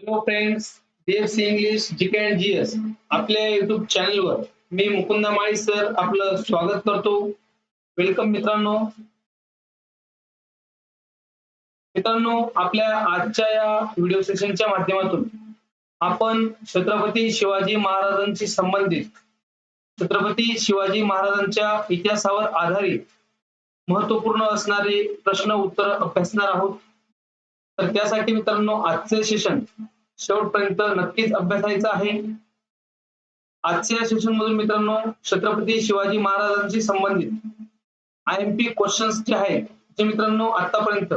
Hello friends DFC English GK and GS आपल्या YouTube चॅनलवर मी मुकुंदा माळी सर आपलं स्वागत करतो. वेलकम मित्रांनो. मित्रांनो आपल्या आजच्या या व्हिडिओ सेशनच्या माध्यमातून आपण छत्रपती शिवाजी महाराजांशी संबंधित छत्रपती शिवाजी महाराजांच्या इतिहासावर आधारित महत्त्वपूर्ण असणारे प्रश्न उत्तर अभ्यासणार आहोत. तर त्यासाठी मित्रांनो आजचे सेशन शेवटपर्यंत नक्कीच अभ्यासायचं आहे. आजच्या सेशन मधून मित्रांनो छत्रपती शिवाजी महाराजांशी संबंधित आय एम पी क्वेश्चन्स जे आहेत जे मित्रांनो आतापर्यंत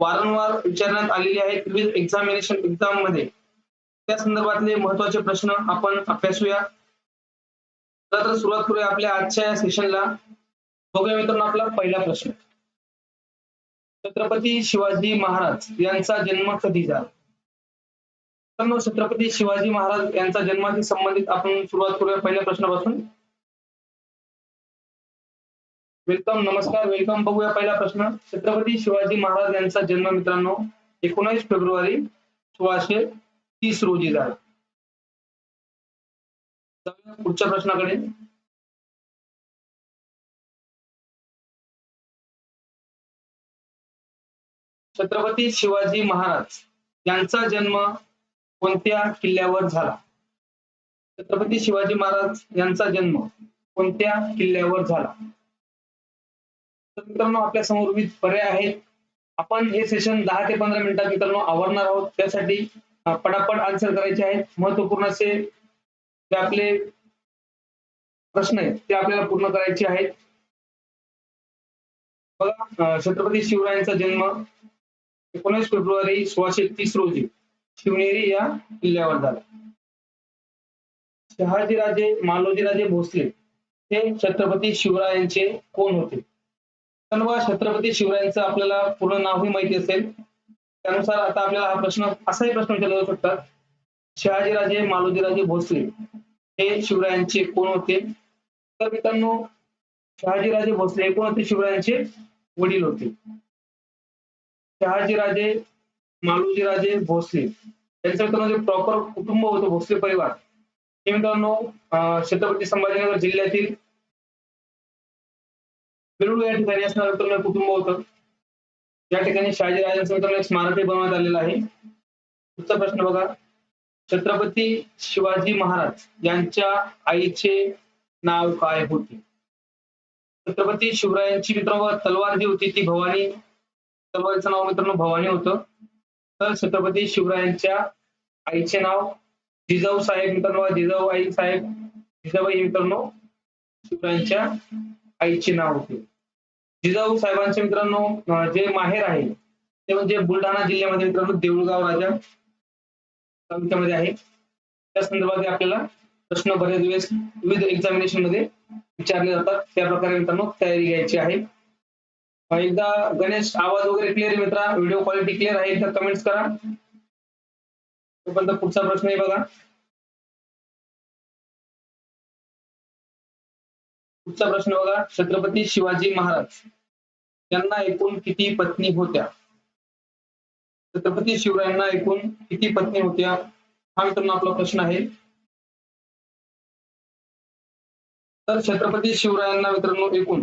वारंवार विचारण्यात आलेले आहेत. विविध एक्झामिनेशन एक्झाममध्ये. त्या संदर्भातले महत्त्वाचे प्रश्न आपण अभ्यासूया तर सुरुवात करूया आपल्या आजच्या या सेशनला बघूया मित्रांनो आपला पहिला प्रश्न. छत्रपती शिवाजी महाराज यांचा जन्म कधी झाला? छत्रपती शिवाजी महाराज यांचा जन्माशी संबंधित आपण सुरुवात करूया पहिल्या प्रश्नापासून. वेलकम नमस्कार वेलकम बघूया पहिला प्रश्न. छत्रपती शिवाजी महाराज यांचा जन्म मित्रांनो एकोणीस फेब्रुवारी सोळाशे तीस रोजी झाला. पुढच्या प्रश्नाकडे. छत्रपती शिवाजी महाराज यांचा जन्म कोणत्या किल्ल्यावर झाला? छत्रपती शिवाजी महाराज यांचा जन्म कोणत्या किल्ल्यावर झाला? तर मित्रांनो आपल्यासमोर विविध पर्याय आहेत. आपण हे सेशन दहा ते पंधरा मिनिटात मित्रांनो आवरणार आहोत. त्यासाठी पटापट आन्सर करायचे आहेत. महत्त्वपूर्ण असे जे आपले प्रश्न आहेत ते आपल्याला पूर्ण करायचे आहेत. बघा छत्रपती शिवरायांचा जन्म एकोणीस फेब्रुवारी सोळाशे तीस रोजी. शिवनेरी या किल्ल्यावर झाला. शहाजीराजे मालोजीराजे भोसले हे छत्रपती शिवरायांचे कोण होते? तर छत्रपती शिवरायांचं आपल्याला पूर्ण नावही माहिती असेल. त्यानुसार आता आपल्याला हा प्रश्न असाही प्रश्न विचारला जाऊ शकतात. शहाजीराजे मालोजीराजे भोसले हे शिवरायांचे कोण होते? तर मित्रांनो शहाजीराजे भोसले हे कोण होते? शिवरायांचे वडील होते. शहाजीराजे मालोजीराजे भोसले. यांचं मित्रांनो जे प्रॉपर कुटुंब होतं भोसले परिवार. हे मित्रांनो छत्रपती संभाजीनगर जिल्ह्यातील वेरूळ या ठिकाणी असणारं मित्रांनो कुटुंब होतं. या ठिकाणी शहाजीराजांचं मित्रांनो एक स्मारकही बनवण्यात आलेलं आहे. पुढचा प्रश्न बघा. छत्रपती शिवाजी महाराज यांच्या आईचे नाव काय होते? छत्रपती शिवरायांची मित्रांनो तलवार जी होती ती भवानी तलवारीचं नाव मित्रांनो भवानी होतं. तर छत्रपती शिवरायांच्या आईचे नाव जिजाऊ साहेब मित्रांनो जिजाऊ आई साहेब जिजाबाई मित्रांनो शिवरायांच्या आईचे नाव होते. जिजाऊ साहेबांचे मित्रांनो जे माहेर आहे ते म्हणजे बुलढाणा जिल्ह्यामध्ये मित्रांनो देऊळगाव राजा तालुक्यामध्ये आहे. त्या संदर्भात आपल्याला प्रश्न बरेच वेळेस विविध एक्झामिनेशनमध्ये विचारले जातात. त्या प्रकारे मित्रांनो तयारी घ्यायची आहे. एकदा गणेश आवाज वगैरे क्लिअर मित्रा? व्हिडिओ क्वालिटी क्लिअर आहे एकदा कमेंट्स करा. तोपर्यंत पुढचा प्रश्न आहे बघा. पुढचा प्रश्न बघा. छत्रपती शिवाजी महाराज यांना एकूण किती पत्नी होत्या? छत्रपती शिवरायांना एकूण किती पत्नी होत्या? हा मित्रांनो आपला प्रश्न आहे. तर छत्रपती शिवरायांना मित्रांनो एकूण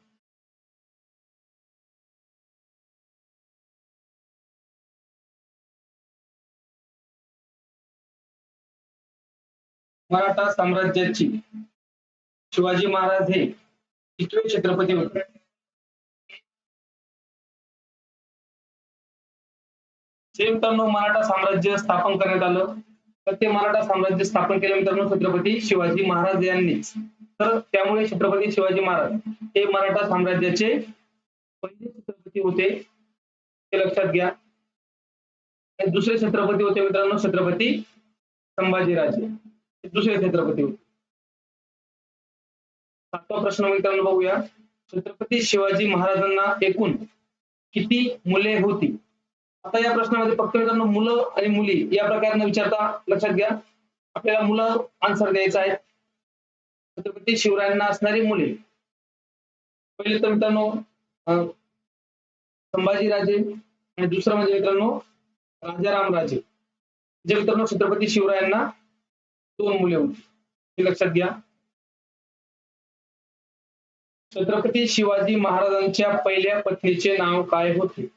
मराठा साम्राज्याची शिवाजी महाराज हे कितवे छत्रपती होते. जे मित्रांनो मराठा साम्राज्य स्थापन करण्यात आलं तर ते मराठा साम्राज्य स्थापन केलं मित्रांनो छत्रपती शिवाजी महाराज यांनीच. तर त्यामुळे छत्रपती शिवाजी महाराज हे मराठा साम्राज्याचे पहिले छत्रपती होते ते लक्षात घ्या. आणि दुसरे छत्रपती होते मित्रांनो छत्रपती संभाजीराजे. दुसरे छत्रपती होते. सातवा प्रश्न मित्रांनो बघूया. छत्रपती शिवाजी महाराजांना एकूण किती मुले होती? आता या प्रश्नामध्ये फक्त मित्रांनो मुलं आणि मुली या प्रकारे विचारता लक्षात घ्या. आपल्याला मुलं आन्सर द्यायचं आहे छत्रपती शिवरायांना असणारी मुले. पहिले तर मित्रांनो संभाजीराजे आणि दुसरं म्हणजे मित्रांनो राजाराम राजे जे मित्रांनो छत्रपती शिवरायांना दोन मुले होती. हे लक्षात घ्या. छत्रपती शिवाजी महाराजांच्या पहिल्या पत्नीचे नाव काय होते?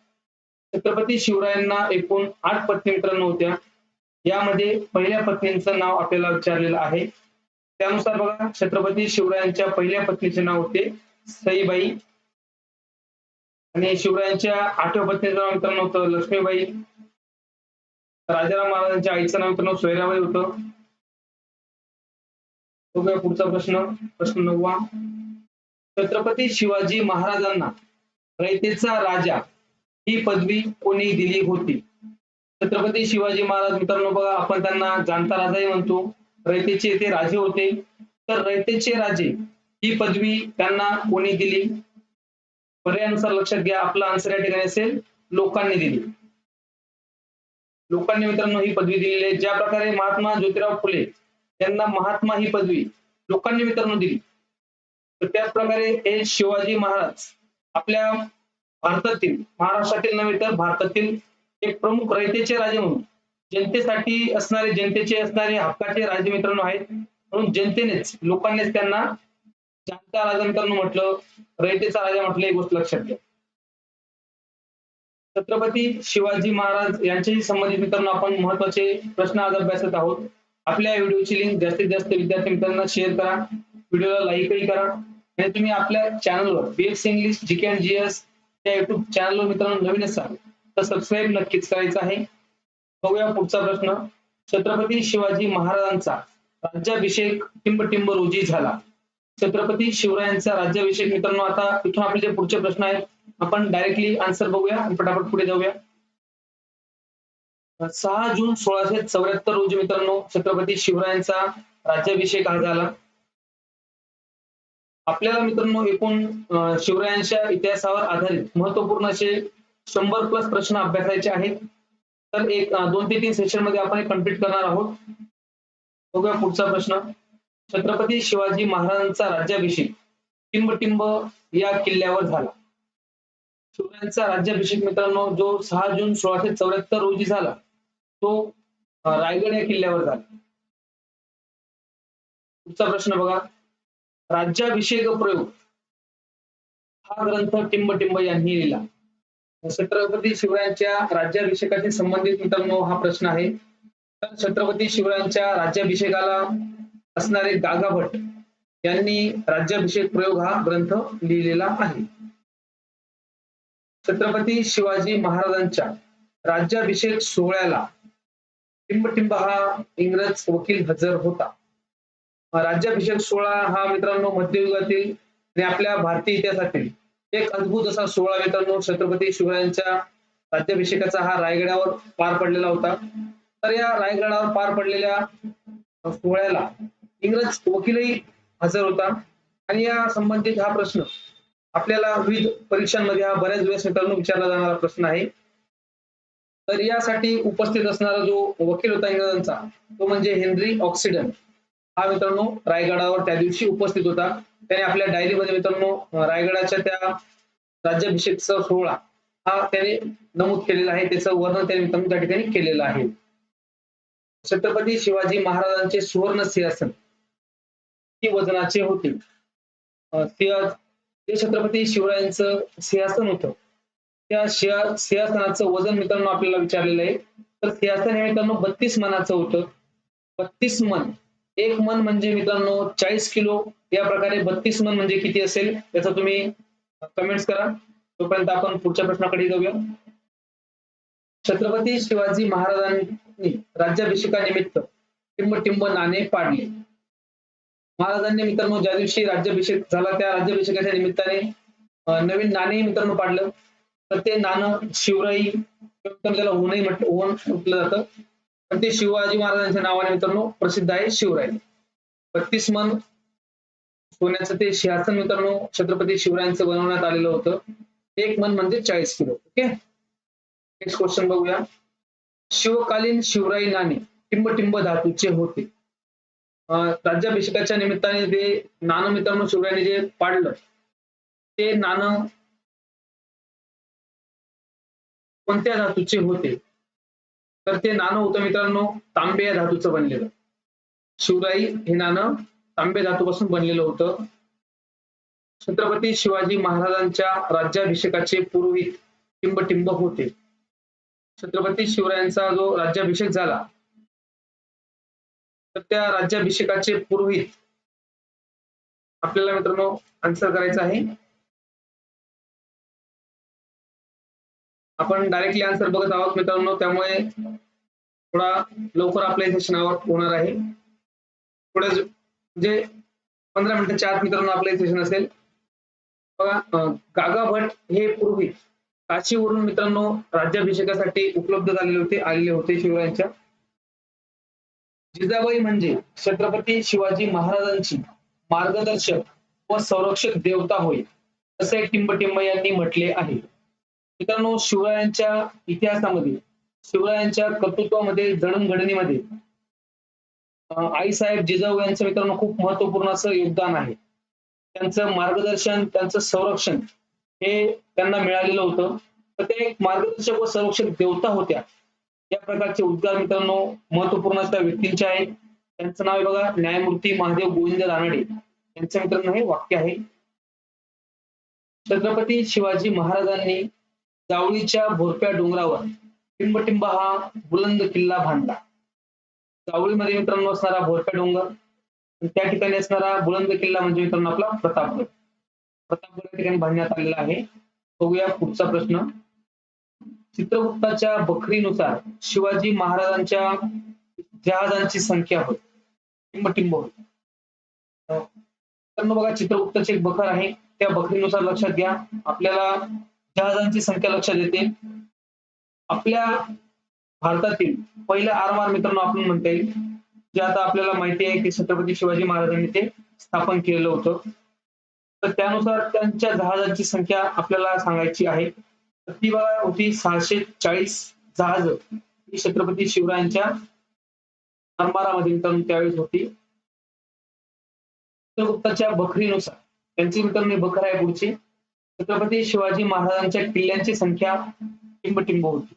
छत्रपती शिवरायांना एकूण आठ पत्नी मित्रांनो होत्या. यामध्ये पहिल्या पत्नीचं नाव आपल्याला विचारलेलं आहे. त्यानुसार बघा छत्रपती शिवरायांच्या पहिल्या पत्नीचे नाव होते सईबाई. आणि शिवरायांच्या आठव्या पत्नीचं नाव मित्रांनो होतं लक्ष्मीबाई. राजाराम महाराजांच्या आईचं नाव मित्रांनो सोयराबाई होतं. बघूया पुढचा प्रश्न. प्रश्न नववा. छत्रपती शिवाजी महाराजांना रयतेचा राजा ही पदवी कोणी दिली होती? छत्रपती शिवाजी महाराज मित्रांनो बघा आपण त्यांना जाणता राजाही म्हणतो. रयतेचे ते राजे होते. तर रयतेचे राजे ही पदवी त्यांना कोणी दिली? पर्यायानुसार लक्षात घ्या आपला आन्सर या ठिकाणी असेल लोकांनी दिली. लोकांनी मित्रांनो ही पदवी दिलेली आहे. ज्या प्रकारे महात्मा ज्योतिराव फुले त्यांना महात्मा ही पदवी लोकांनी वितरण दिली. तर त्याचप्रकारे हे शिवाजी महाराज आपल्या भारतातील महाराष्ट्रातील नव्हे तर भारतातील एक प्रमुख रयतेचे राजे म्हणून जनतेसाठी असणारे जनतेचे असणारे हक्काचे राजे मित्रांनो आहेत. म्हणून जनतेनेच लोकांनीच त्यांना जनता राजा मित्रांनो म्हटलं रयतेचा राजा म्हटलं ही गोष्ट लक्षात घ्या. छत्रपती शिवाजी महाराज यांच्याशी संबंधित मित्रांनो आपण महत्त्वाचे प्रश्न आज अभ्यासत आहोत. आपल्या व्हिडिओची लिंक जास्तीत जास्त विद्यार्थी मित्रांना शेअर करा. व्हिडिओला लाईकही करा. आणि तुम्ही आपल्या चॅनलवर BS English GK and GS या युट्यूब चॅनलवर मित्रांनो नवीन असाल तर सबस्क्राईब नक्कीच करायचं आहे. बघूया पुढचा प्रश्न. छत्रपती शिवाजी महाराजांचा राज्याभिषेक टिंबटिंब रोजी झाला. छत्रपती शिवरायांचा राज्याभिषेक मित्रांनो आता इथून आपले जे पुढचे प्रश्न आहेत आपण डायरेक्टली आन्सर बघूया आणि पटापट पुढे जाऊया. सहा जून सोळाशे चौऱ्याहत्तर रोजी मित्रांनो छत्रपती शिवरायांचा राज्याभिषेक हा झाला. आपल्याला मित्रांनो एकूण अं, शिवरायांच्या इतिहासावर आधारित महत्त्वपूर्ण असे शंभर प्लस प्रश्न अभ्यासायचे आहेत. तर एक दोन ते तीन सेशनमध्ये आपण हे कंप्लीट करणार आहोत. बघूया पुढचा प्रश्न. छत्रपती शिवाजी महाराजांचा राज्याभिषेक टिंबटिंब या किल्ल्यावर झाला. शिवरायांचा राज्याभिषेक मित्रांनो जो सहा जून सोळाशे चौऱ्याहत्तर रोजी झाला. तो रायगड या किल्ल्यावर झाला. पुढचा प्रश्न बघा. राज्याभिषेक प्रयोग. हा ग्रंथ टिंबटिंब यांनी लिहिला. छत्रपती शिवरायांच्या राज्याभिषेकाशी संबंधित मित्रांनो हा प्रश्न आहे. तर छत्रपती शिवरायांच्या राज्याभिषेकाला असणारे गागा भट यांनी राज्याभिषेक प्रयोग हा ग्रंथ लिहिलेला आहे. छत्रपती शिवाजी महाराजांच्या राज्याभिषेक सोहळ्याला टिंबटिंब हा इंग्रज वकील हजर होता. राज्याभिषेक सोहळा हा मित्रांनो मध्ययुगातील आणि आपल्या भारतीय इतिहासातील एक अद्भुत असा सोहळा मित्रांनो. छत्रपती शिवरायांच्या राज्याभिषेकाचा हा रायगडावर पार पडलेला होता. तर या रायगडावर पार पडलेल्या सोहळ्याला इंग्रज वकीलही हजर होता. आणि या संबंधित हा प्रश्न आपल्याला विविध परीक्षांमध्ये हा बऱ्याच वेळेस मित्रांनो विचारला जाणारा प्रश्न आहे. तर यासाठी उपस्थित असणारा जो वकील होता इंग्रजांचा तो म्हणजे हेनरी ऑक्सिडन. हा मित्रांनो रायगडावर त्या दिवशी उपस्थित होता. त्याने आपल्या डायरीमध्ये मित्रांनो रायगडाच्या त्या राज्याभिषेकचा सोहळा हा त्याने नमूद केलेला आहे. त्याचं वर्णन त्याने मित्रांनो त्या ठिकाणी केलेलं आहे. छत्रपती शिवाजी महाराजांचे सुवर्ण सिंहासन ही वजनाचे होते. ते सिंह छत्रपती शिवरायांचं सिंहासन होतं त्या सिंहासनाचं वजन मित्रांनो आपल्याला विचारलेलं आहे. तर सिंहासन हे मित्रांनो बत्तीस मनाचं होतं. बत्तीस मन. एक मन म्हणजे मित्रांनो चाळीस किलो. या प्रकारे बत्तीस मन म्हणजे किती असेल? याचा तुम्ही कमेंट्स करा. तोपर्यंत आपण पुढच्या प्रश्नाकडे जाऊया. छत्रपती शिवाजी महाराजांनी राज्याभिषेकानिमित्त टिंबटिंब नाणे पाडले. महाराजांनी मित्रांनो ज्या दिवशी राज्याभिषेक झाला त्या राज्याभिषेकाच्या निमित्ताने नवीन नाणेही मित्रांनो पाडलं. तर ते नाणं शिवराई त्याला ओनही म्हटलं ओन म्हटलं जातं. पण ते शिवाजी महाराजांच्या नावाने मित्रांनो प्रसिद्ध आहे शिवराय. बत्तीस मन सोन्याचं ते सिंहासन मित्रांनो छत्रपती शिवरायांचं बनवण्यात आलेलं होतं. एक मन म्हणजे चाळीस किलो ओके? नेक्स्ट क्वेश्चन बघूया. शिवकालीन शिवराई नाणे टिंब धातूचे होते. अं, राज्याभिषेकाच्या निमित्ताने ते नाणं मित्रांनो शिवरायांनी जे पाडलं ते नाणं कोणत्या धातूचे होते? तर ते नाणं होतं मित्रांनो तांबे या धातूचं बनलेलं. शिवराई हे नाणं तांबे धातूपासून बनलेलं होतं. छत्रपती शिवाजी महाराजांच्या राज्याभिषेकाचे पुरोहित टिंबटिंब होते. छत्रपती शिवरायांचा जो राज्याभिषेक झाला तर त्या राज्याभिषेकाचे पुरोहित आपल्याला मित्रांनो आन्सर करायचं आहे. आपण डायरेक्टली आन्सर बघत आहोत मित्रांनो त्यामुळे थोडा लवकर आपल्या सेशनावर होणार आहे. थोडे जे पंधरा मिनिटाच्या आत मित्रांनो आपलं सेशन असेल. बघा गागा भट हे पूर्वी काशीवरून मित्रांनो राज्याभिषेकासाठी उपलब्ध झालेले होते आलेले होते शिवरायांच्या. जिजाबाई म्हणजे छत्रपती शिवाजी महाराजांची मार्गदर्शक व संरक्षक देवता होय असे टिंबटिंब यांनी म्हटले आहे. मित्रांनो शिवरायांच्या इतिहासामध्ये शिवरायांच्या कर्तृत्वामध्ये जडणघडणीमध्ये आईसाहेब जिजाऊ यांचं मित्रांनो खूप महत्त्वपूर्ण असं योगदान आहे. त्यांचं मार्गदर्शन त्यांचं संरक्षण हे त्यांना मिळालेलं होतं. तर ते एक मार्गदर्शक व संरक्षक देवता होत्या. या प्रकारचे उद्गार मित्रांनो महत्त्वपूर्ण त्या व्यक्तींचे आहेत त्यांचं नाव आहे बघा न्यायमूर्ती महादेव गोविंद रानडे. यांचं मित्रांनो हे वाक्य आहे. छत्रपती शिवाजी महाराजांनी जावळीच्या भोरप्या डोंगरावर टिंबटिंब हा बुलंद किल्ला बांधला. जावळीमध्ये मित्रांनो असणारा भोरप्या डोंगर त्या ठिकाणी असणारा बुलंद किल्ला म्हणजे मित्रांनो आपला प्रतापगड. प्रतापगड या ठिकाणी बांधण्यात आलेला आहे. बघूया पुढचा प्रश्न. चित्रगुप्ताच्या बखरीनुसार शिवाजी महाराजांच्या जहाजांची संख्या होती टिंबटिंब होती मित्रांनो बघा चित्रगुप्ताची एक बखर आहे. त्या बखरीनुसार लक्षात घ्या. आपल्याला जहाजांची संख्या लक्षात येते. आपल्या भारतातील पहिलं आरमार मित्रांनो आपण म्हणता येईल जे आता आपल्याला माहिती आहे की छत्रपती शिवाजी महाराजांनी ते स्थापन केलेलं होतं. तर त्यानुसार त्यांच्या जहाजांची संख्या आपल्याला सांगायची आहे. तर ती बघा होती सहाशे चाळीस जहाज ही छत्रपती शिवरायांच्या आरमारामध्ये मित्रांनो त्यावेळेस होती. चित्रगुप्ताच्या बखरीनुसार त्यांची मित्रांनो बखर आहे पुढची. छत्रपती शिवाजी महाराजांच्या किल्ल्यांची संख्या टिंबटिंब होती.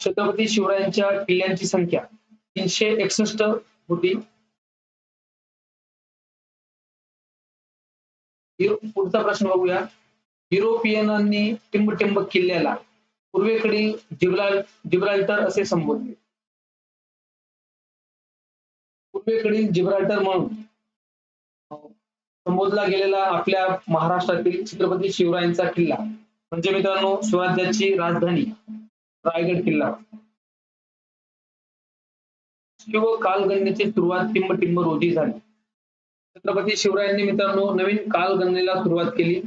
छत्रपती शिवरायांच्या किल्ल्यांची संख्या तीनशे एकसष्ट होती. पुढचा प्रश्न बघूया. युरोपियनांनी टिंबटिंब किल्ल्याला पूर्वेकडील जिब्राल जिब्राल्टर असे संबोधले. पूर्वेकडील जिब्राल्टर म्हणून. संबोधला गेलेला आपल्या महाराष्ट्रातील छत्रपती शिवरायांचा किल्ला. म्हणजे मित्रांनो स्वराज्याची राजधानी रायगड किल्ला. शिव कालगणनेची सुरुवात टिंब रोजी झाली. छत्रपती शिवरायांनी मित्रांनो नवीन कालगणनेला सुरुवात केली.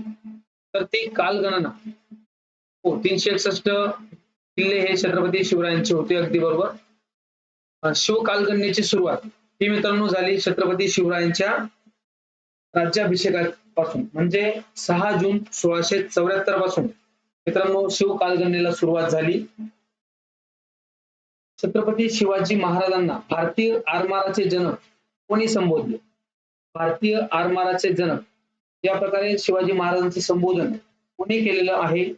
तर ती कालगणना हो तीनशे एकसष्ट किल्ले हे छत्रपती शिवरायांचे होते अगदी बरोबर. शिव कालगणनेची सुरुवात ही मित्रांनो झाली छत्रपती शिवरायांच्या राज्याभिषेकापासून म्हणजे सहा जून सोळाशे चौऱ्याहत्तरपासून. मित्रांनो शिव कालगणनेला सुरुवात झाली. छत्रपती शिवाजी महाराजांना भारतीय आरमाराचे जनक कोणी संबोधले? भारतीय आरमाराचे जनक या प्रकारे शिवाजी महाराजांचे संबोधन कोणी केलेलं आहे?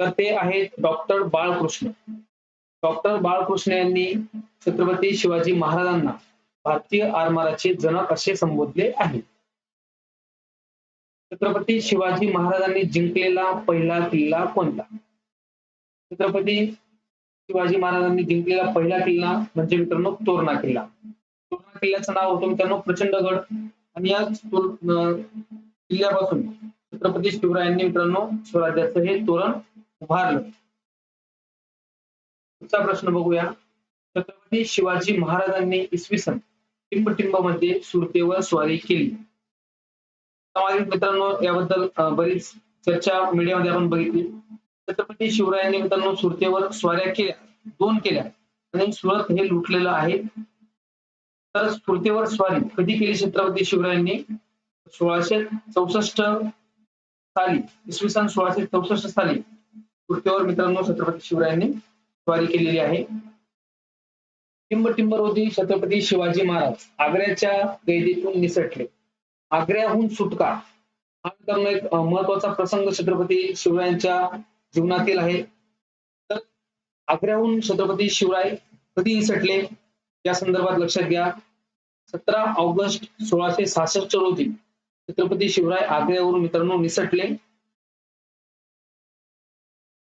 तर ते आहेत डॉक्टर बाळकृष्ण. डॉक्टर बाळकृष्ण यांनी छत्रपती शिवाजी महाराजांना भारतीय आरमाराचे जनक असे संबोधले आहे. छत्रपती शिवाजी महाराजांनी जिंकलेला पहिला किल्ला कोणता? छत्रपती शिवाजी महाराजांनी जिंकलेला पहिला किल्ला म्हणजे मित्रांनो तोरणा किल्ला. तोरणा किल्ल्याचं नाव होतं मित्रांनो प्रचंडगड. आणि या किल्ल्यापासून छत्रपती शिवरायांनी मित्रांनो स्वराज्याचं हे तोरण उभारलं. पुढचा प्रश्न बघूया. छत्रपती शिवाजी महाराजांनी इसवी सन टिंबमध्ये सुरतेवर स्वारी केली. मित्रांनो याबद्दल बरीच चर्चा मीडियामध्ये आपण बघितली. छत्रपती शिवरायांनी मित्रांनो सुरतेवर स्वाऱ्या केल्या दोन केल्या. आणि सुरत हे लुटलेलं आहे. तर सुरतेवर स्वारी कधी केली छत्रपती शिवरायांनी? सोळाशे चौसष्ट साली इसवी सन सोळाशे चौसष्ट साली सुरतेवर मित्रांनो छत्रपती शिवरायांनी स्वारी केलेली आहे. टिंब होती छत्रपती शिवाजी महाराज आग्र्याच्या कैदेतून निसटले. आग्र्याहून सुटका. हा मित्रांनो एक महत्त्वाचा प्रसंग छत्रपती शिवरायांच्या जीवनातील आहे. तर आग्र्याहून छत्रपती शिवराय कधी सटले? या संदर्भात लक्षात घ्या. सतरा ऑगस्ट सोळाशे सहासष्ट रोजी छत्रपती शिवराय आग्र्यावरून मित्रांनो निसटले.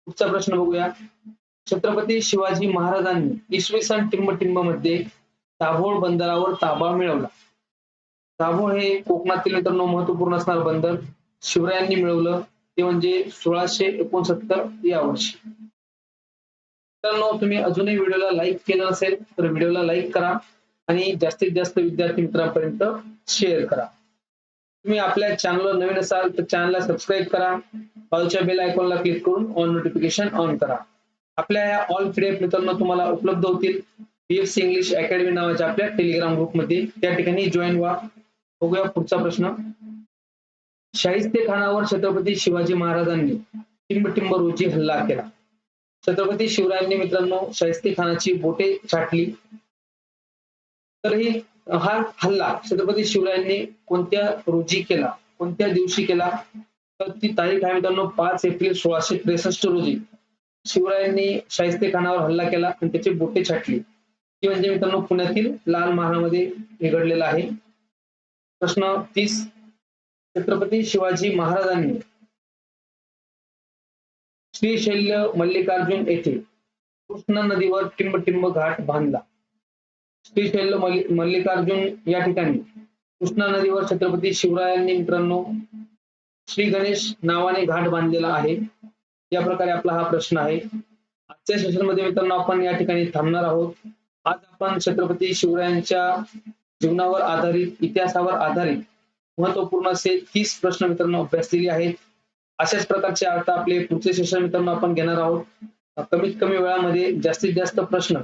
पुढचा प्रश्न बघूया. छत्रपती शिवाजी महाराजांनी इसवी सन टिंबमध्ये दाभोळ बंदरावर ताबा मिळवला. दाभोळ हे कोकणातील मित्रांनो महत्त्वपूर्ण असणार बंदर शिवरायांनी मिळवलं. ते म्हणजे सोळाशे एकोणसत्तर या वर्षी मित्रांनो तुम्ही अजूनही व्हिडिओला लाईक केलं नसेल तर व्हिडिओला लाईक करा आणि जास्तीत जास्त विद्यार्थी मित्रांपर्यंत शेअर करा. तुम्ही आपल्या चॅनलवर नवीन असाल तर चॅनलला सबस्क्राईब करा. बाजूच्या बेल आयकॉनला क्लिक करून ऑन नोटिफिकेशन ऑन करा. आपल्या या ऑल पीडीएफ मित्रांनो तुम्हाला उपलब्ध होतील. पीएफसी इंग्लिश अकॅडमी नावाच्या आपल्या टेलिग्राम ग्रुपमध्ये त्या ठिकाणी जॉईन व्हा. बघूया पुढचा प्रश्न. शाहिस्ते खानावर छत्रपती शिवाजी महाराजांनी टिंब रोजी हल्ला केला. छत्रपती शिवरायांनी मित्रांनो शाहिस्ते खानाची बोटे छाटली. तरीही हा हल्ला छत्रपती शिवरायांनी कोणत्या रोजी केला कोणत्या दिवशी केला? तर ती तारीख आहे मित्रांनो पाच एप्रिल सोळाशे त्रेसष्ट रोजी. शिवरायांनी शाहिस्ते खानावर हल्ला केला आणि त्याची बोटे छाटली. ती म्हणजे मित्रांनो पुण्यातील लाल महालामध्ये बिघडलेला आहे. प्रश्न तीस. छत्रपती शिवाजी महाराजांनी श्रीशैल्य मल्लिकार्जुन येथे कृष्णा नदीवर टिंब टिंब घाट बांधला. श्रीशैल्य मल्लि- मल्लिकार्जुन या ठिकाणी कृष्णा नदीवर छत्रपती शिवरायांनी मित्रांनो श्री गणेश नावाने घाट बांधलेला आहे. या प्रकारे आपला हा प्रश्न आहे. आजच्या सेशनमध्ये मित्रांनो आपण या ठिकाणी थांबणार आहोत. आज आपण छत्रपती शिवरायांच्या जीवनावर आधारित इतिहासावर आधारित महत्त्वपूर्ण असे तीस प्रश्न मित्रांनो अभ्यासलेले आहेत. अशाच प्रकारचे आता आपले पुढचे सेशन मित्रांनो आपण घेणार आहोत. कमीत कमी वेळामध्ये जास्तीत जास्त प्रश्न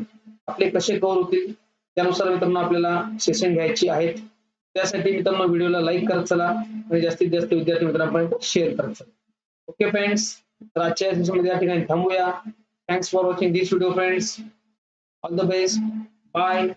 आपले कसे कव्हर होतील त्यानुसार मित्रांनो आपल्याला सेशन घ्यायची आहेत. त्यासाठी मित्रांनो व्हिडिओला लाईक करत चला आणि जास्तीत जास्त विद्यार्थी मित्रांपर्यंत शेअर करत चला. ओके फ्रेंड्स तर आजच्या सेशनमध्ये या ठिकाणी थांबूया. Thanks for watching this video friends all the best bye